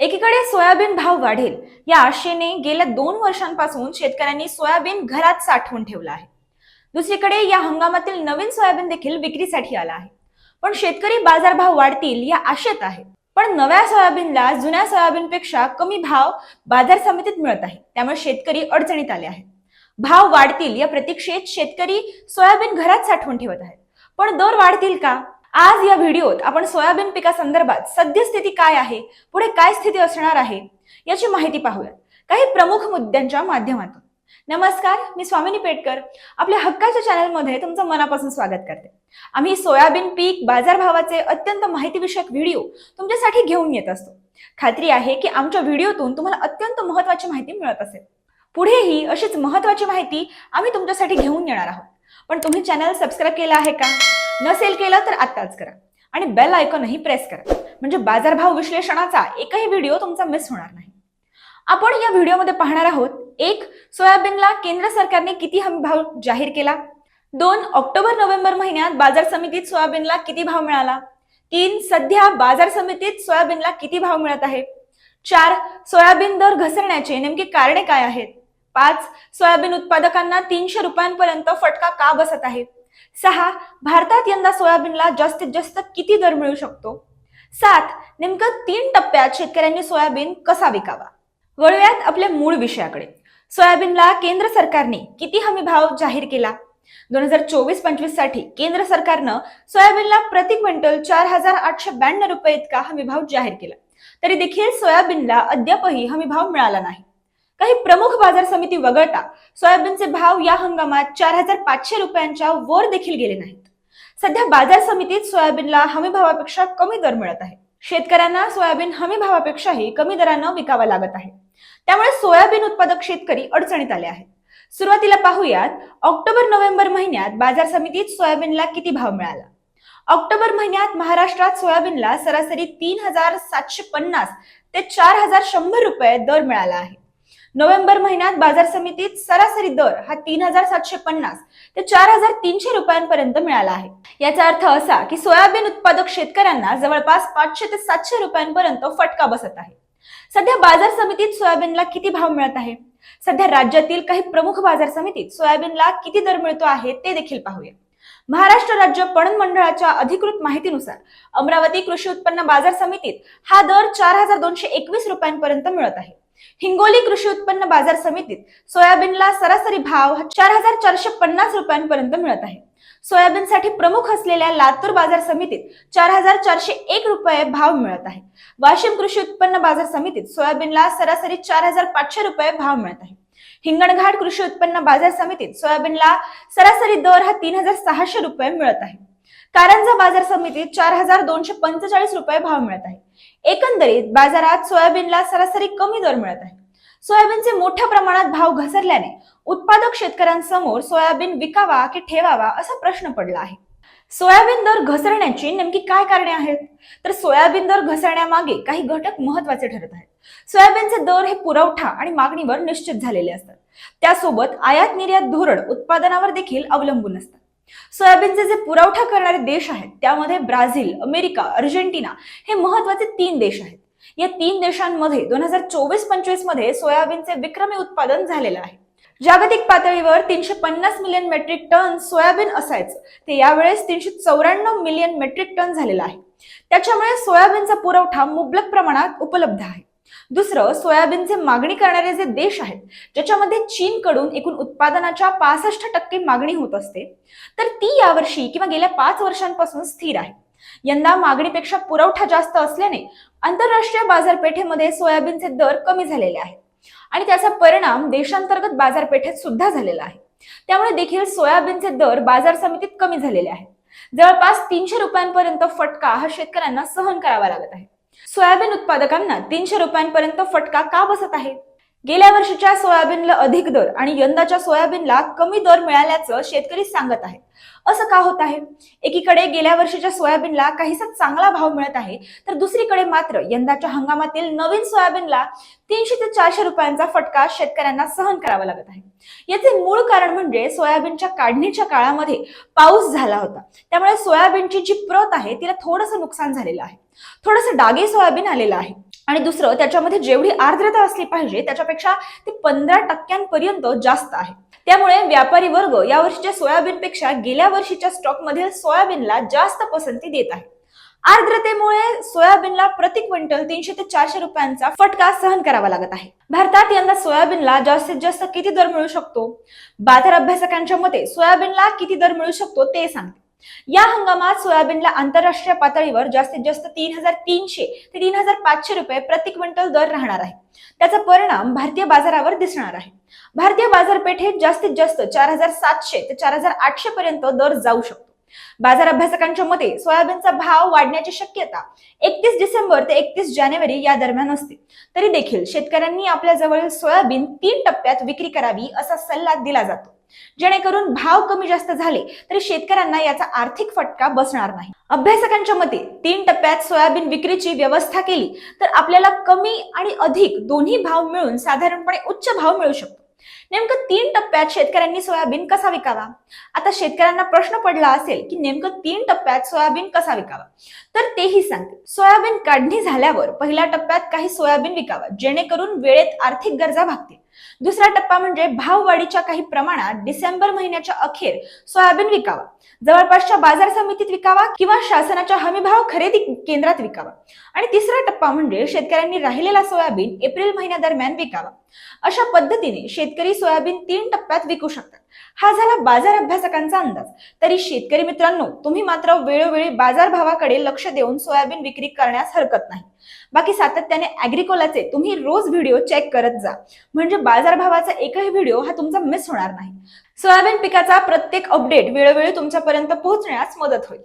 एकीकडे सोयाबीन भाव वाढेल. या आशेने गेल्या दोन वर्षांपासून शेतकऱ्यांनी सोयाबीन घरात साठवून ठेवलं आहे. दुसरीकडे या हंगामातील नवीन सोयाबीन देखील विक्रीसाठी आला आहे. पण शेतकरी बाजारभाव वाढतील या आशेत आहे. पण नव्या सोयाबीनला जुन्या सोयाबीनपेक्षा कमी भाव बाजार समितीत मिळत आहे. त्यामुळे शेतकरी अडचणीत आले आहेत. भाव वाढतील या प्रतीक्षेत शेतकरी सोयाबीन घरात साठवून ठेवत आहेत. पण दर वाढतील का? आज या व्हिडिओत आपण सोयाबीन पिकासंदर्भात सद्यस्थिती काय आहे? पुढे काय स्थिती असणार आहे? याची माहिती पाहूयात. काही प्रमुख मुद्द्यांच्या माध्यमातून. नमस्कार मी स्वामिनी पेटकर. आपल्या हक्काच्या चॅनलमध्ये तुमचं मनापासून स्वागत करते. आम्ही सोयाबीन पीक बाजारभावाचे अत्यंत माहितीविषयक व्हिडिओ तुमच्यासाठी घेऊन येत असतो. खात्री आहे की आमच्या व्हिडिओतून तुम्हाला अत्यंत महत्वाची माहिती मिळत असेल. पुढेही अशीच महत्वाची माहिती आम्ही तुमच्यासाठी घेऊन येणार आहोत. पण तुम्ही चॅनल सबस्क्राईब केलं आहे का? नसेल केलं तर आत्ताच करा. आणि बेल आयकॉनही प्रेस करा. म्हणजे बाजारभाव विश्लेषणाचा एकही व्हिडिओ तुमचा मिस होणार नाही. आपण या व्हिडिओमध्ये पाहणार आहोत एक सोयाबीनला केंद्र सरकारने किती हमी भाव जाहीर केला? दोन ऑक्टोबर नोव्हेंबर महिन्यात बाजार समितीत सोयाबीनला किती भाव मिळाला? तीन सध्या बाजार समितीत सोयाबीनला किती भाव मिळत आहे? चार सोयाबीन दर घसरण्याचे नेमके कारणे काय आहेत? पाच सोयाबीन उत्पादकांना तीनशे रुपयांपर्यंत फटका का बसत आहे? सहा भारतात यंदा सोयाबीनला जास्तीत जास्त किती दर मिळू शकतो? सात नेमकं तीन टप्प्यात शेतकऱ्यांनी सोयाबीन कसा विकावा? वळूयात आपल्या मूळ विषयाकडे. सोयाबीनला केंद्र सरकारने किती हमी भाव जाहीर केला? दोन हजार चोवीस पंचवीससाठी केंद्र सरकारनं सोयाबीनला प्रति क्विंटल चार हजार आठशे ब्याण्णव रुपये इतका हमी भाव जाहीर केला. तरी देखील सोयाबीनला अद्यापही हमी भाव मिळाला नाही. काही प्रमुख बाजार समिती वगळता सोयाबीनचे भाव या हंगामात चार हजार पाचशे रुपयांच्या वर देखील गेले नाहीत. सध्या बाजार समितीत सोयाबीनला हमी भावापेक्षा कमी दर मिळत आहे. शेतकऱ्यांना सोयाबीन हमी भावापेक्षाही कमी दरानं विकावा लागत आहे. त्यामुळे सोयाबीन उत्पादक शेतकरी अडचणीत आले आहेत. सुरुवातीला पाहूयात ऑक्टोबर नोव्हेंबर महिन्यात बाजार समितीत सोयाबीनला किती भाव मिळाला? ऑक्टोबर महिन्यात महाराष्ट्रात सोयाबीनला सरासरी तीन हजार सातशे पन्नास ते चार हजार शंभर रुपये दर मिळाला आहे. नोव्हेंबर महिन्यात बाजार समितीत सरासरी दर हा तीन हजार सातशे पन्नास ते चार हजार तीनशे रुपयांपर्यंत मिळाला आहे. याचा अर्थ असा की सोयाबीन उत्पादक शेतकऱ्यांना जवळपास पाचशे ते सातशे रुपयांपर्यंत फटका बसत आहे. सध्या बाजार समितीत सोयाबीनला किती भाव मिळत आहे? सध्या राज्यातील काही प्रमुख बाजार समितीत सोयाबीनला किती दर मिळतो आहे ते देखील पाहूया. महाराष्ट्र राज्य पणन मंडळाच्या अधिकृत माहितीनुसार अमरावती कृषी उत्पन्न बाजार समितीत हा दर चार हजार दोनशे एकवीस रुपयांपर्यंत मिळत आहे. हिंगोली कृषी उत्पन्न बाजार समितीत सोयाबीनला सरासरी भाव चार हजार चारशे पन्नास रुपयांपर्यंत मिळत आहे. सोयाबीनसाठी प्रमुख असलेल्या लातूर बाजार समितीत चार हजार चारशे एक रुपये भाव मिळत आहे. वाशिम कृषी उत्पन्न बाजार समितीत सोयाबीनला सरासरी चार हजार पाचशे रुपये भाव मिळत आहे. हिंगणघाट कृषी उत्पन्न बाजार समितीत सोयाबीनला सरासरी दर हा तीन हजार सहाशे रुपये मिळत आहे. कारंजा बाजार समितीत चार हजार दोनशे पंचेचाळीस रुपये भाव मिळत आहे. एकंदरीत बाजारात सोयाबीनला सरासरी कमी दर मिळत आहे. सोयाबीनचे मोठ्या प्रमाणात भाव घसरल्याने उत्पादक शेतकऱ्यांसमोर सोयाबीन विकावा की ठेवावा असा प्रश्न पडला आहे. सोयाबीन दर घसरण्याची नेमकी काय कारणे आहेत? तर सोयाबीन दर घसरण्यामागे काही घटक महत्त्वाचे ठरत आहेत. सोयाबीनचे दर हे पुरवठा आणि मागणीवर निश्चित झालेले असतात. त्यासोबत आयात निर्यात धोरण उत्पादनावर देखील अवलंबून असतात सोयाबीनचे जे पुरवठा करणारे देश आहेत त्यामध्ये ब्राझील अमेरिका अर्जेंटिना हे महत्त्वाचे तीन देश आहेत. या तीन देशांमध्ये दोन हजार चोवीस पंचवीसमध्ये सोयाबीनचे विक्रमी उत्पादन झालेलं आहे. जागतिक पातळीवर तीनशे पन्नास मिलियन मेट्रिक टन सोयाबीन असायचं. ते यावेळेस तीनशे चौऱ्याण्णव मिलियन मेट्रिक टन झालेलं आहे. त्याच्यामुळे सोयाबीनचा पुरवठा मुबलक प्रमाणात उपलब्ध आहे. दुसरं सोयाबीनचे मागणी करणारे जे देश आहेत ज्याच्यामध्ये चीनकडून एकूण उत्पादनाच्या पासष्ट टक्के मागणी होत असते तर ती यावर्षी किंवा गेल्या पाच वर्षांपासून स्थिर आहे. यंदा मागणीपेक्षा पुरवठा जास्त असल्याने आंतरराष्ट्रीय बाजारपेठेमध्ये सोयाबीनचे दर कमी झालेले आहेत. आणि त्याचा परिणाम देशांतर्गत बाजारपेठेत सुद्धा झालेला आहे. त्यामुळे देखील सोयाबीनचे दर बाजार समितीत कमी झालेले आहेत. जवळपास तीनशे रुपयांपर्यंत फटका हा शेतकऱ्यांना सहन करावा लागत आहे. सोयाबीन उत्पादकांना तीनशे रुपयांपर्यंत फटका का बसत आहे? गेल्या वर्षीच्या सोयाबीनला अधिक दर आणि यंदाच्या सोयाबीनला कमी दर मिळाल्याचं शेतकरी सांगत आहेत. असं का होत आहे? एकीकडे गेल्या वर्षीच्या सोयाबीनला काहीसा चांगला भाव मिळत आहे तर दुसरीकडे मात्र यंदाच्या हंगामातील नवीन सोयाबीनला तीनशे ते चारशे रुपयांचा फटका शेतकऱ्यांना सहन करावा लागत आहे. याचे मूळ कारण म्हणजे सोयाबीनच्या काढणीच्या काळामध्ये पाऊस झाला होता. त्यामुळे सोयाबीनची जी प्रत आहे तिला थोडंसं नुकसान झालेलं आहे. थोडंसं डागे सोयाबीन आलेलं आहे. आणि दुसरं त्याच्यामध्ये जेवढी आर्द्रता असली पाहिजे त्याच्यापेक्षा ते पंधरा टक्क्यांपर्यंत जास्त आहे. त्यामुळे व्यापारी वर्ग या वर्षीच्या सोयाबीनपेक्षा गेल्या वर्षीच्या स्टॉक मधील सोयाबीनला जास्त पसंती देत आहे. आर्द्रतेमुळे सोयाबीनला प्रति क्विंटल तीनशे ते चारशे रुपयांचा फटका सहन करावा लागत आहे. भारतात यंदा सोयाबीनला जास्तीत जास्त किती दर मिळू शकतो? बाजार अभ्यासकांच्या मते सोयाबीनला किती दर मिळू शकतो ते सांगते. या हंगामात सोयाबीनला आंतरराष्ट्रीय पातळीवर जास्तीत जास्त तीन हजार तीनशे ते तीन हजार पाचशे रुपये प्रति क्विंटल दर राहणार आहे. त्याचा परिणाम भारतीय बाजारावर दिसणार आहे. भारतीय बाजारपेठेत जास्तीत जास्त चार हजार सातशे ते चार हजार आठशे पर्यंत दर जाऊ शकतो. बाजार अभ्यासकांच्या मते सोयाबीनचा भाव वाढण्याची शक्यता एकतीस डिसेंबर ते एकतीस जानेवारी या दरम्यान असते. तरी देखील शेतकऱ्यांनी आपल्या जवळील सोयाबीन तीन टप्प्यात विक्री करावी असा सल्ला दिला जातो. जेणेकरून भाव कमी जास्त झाले तरी शेतकऱ्यांना याचा आर्थिक फटका बसणार नाही. अभ्यासकांच्या मते तीन टप्प्यात सोयाबीन विक्रीची व्यवस्था केली तर आपल्याला कमी आणि अधिक दोन्ही भाव मिळून साधारणपणे उच्च भाव मिळू शकतो. नेमकं तीन टप्प्यात शेतकऱ्यांनी सोयाबीन कसा विकावा? आता शेतकऱ्यांना प्रश्न पडला असेल की नेमकं तीन टप्प्यात सोयाबीन कसा विकावा? तर तेही सांगते. सोयाबीन काढणी झाल्यावर पहिल्या टप्प्यात काही सोयाबीन विकावा जेणेकरून वेळेत आर्थिक गरजा भागतील. दुसरा टप्पा म्हणजे भाववाढीच्या काही प्रमाणात डिसेंबर महिन्याच्या अखेर सोयाबीन विकावा. जवळपासच्या बाजार समितीत विकावा किंवा शासनाच्या हमीभाव खरेदी केंद्रात विकावा. आणि तिसरा टप्पा म्हणजे शेतकऱ्यांनी राहिलेला सोयाबीन एप्रिल महिन्यादरम्यान विकावा. अशा पद्धतीने शेतकरी सोयाबीन तीन टप्प्यात विकू शकतात. हा झाला बाजार अभ्यासकांचा अंदाज. तरी शेतकरी मित्रांनो तुम्ही मात्र वेळोवेळी बाजारभावाकडे लक्ष देऊन सोयाबीन विक्री करण्यास हरकत नाही. बाकी सातत्याने अॅग्रिकोलाचे तुम्ही रोज व्हिडिओ चेक करत जा. म्हणजे बाजारभावाचा एकही व्हिडिओ हा तुमचा मिस होणार नाही. सोयाबीन पिकाचा प्रत्येक अपडेट वेळोवेळी तुमच्यापर्यंत पोहोचण्यास मदत होईल.